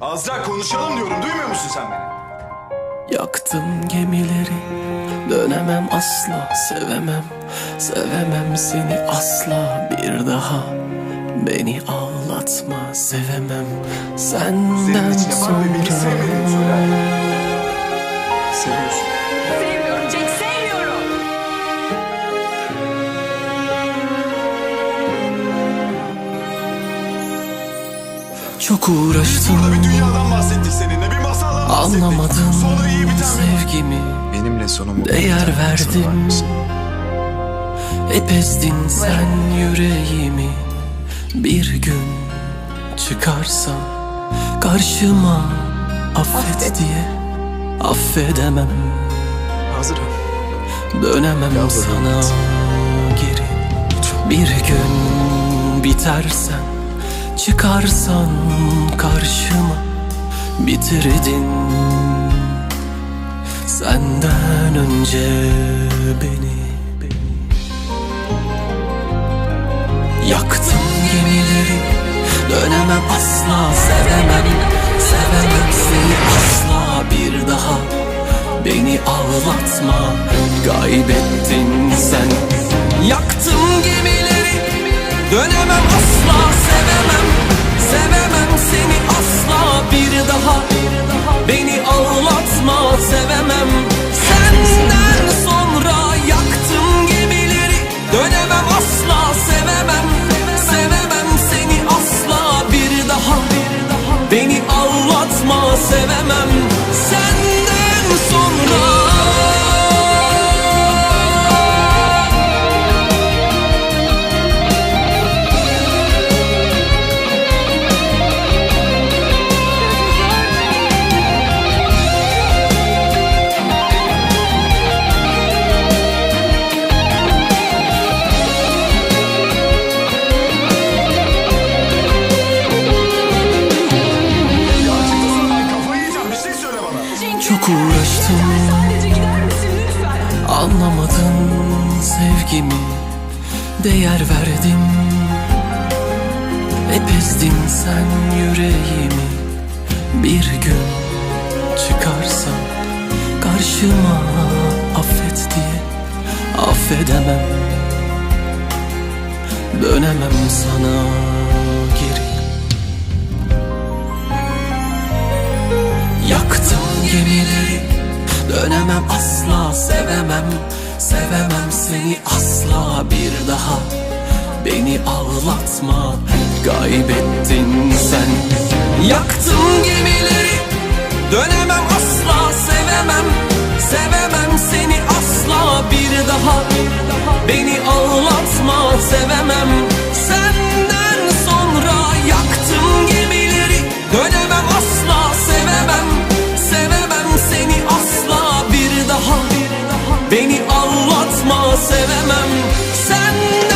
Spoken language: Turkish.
Azra konuşalım diyorum. Duymuyor musun sen beni? Yaktım gemileri. Dönemem asla sevemem. Sevemem seni asla. Bir daha Beni ağlatma. Sevemem Senden Senin için yapan ve beni sevmediğini söyler. sonra Çok uğraştım. Burada bir dünyadan bahsettik seninle. Bir masaldan bahsettik. Anlamadım Sonu iyi biten bir sevgimi. Benimle sonum Değer verdim. Hep ezdin sen yüreğimi. Bir gün çıkarsam Karşıma affet diye Affedemem. Hazırım. Dönemem sana geri. Bir gün bitersen Çıkarsan karşıma Bitirdin. Senden önce beni Yaktım gemileri Dönemem asla sevemem Sevemem seni asla. Bir daha Beni ağlatma Kaybettin sen. Yaktım gemileri Dönemem asla sevemem sevemem Çok uğraştım. Anlamadın sevgimi. Değer verdim. Hep ezdin sen yüreğimi. Bir gün çıkarsam Karşıma affet diye Affedemem. Dönemem sana Dönemem asla sevemem. Sevemem seni asla bir daha. Beni ağlatma Kaybettin sen. Yaktım gemileri Dönemem asla sevemem. Sevemem seni asla bir daha. Beni ağlatma sevemem Sen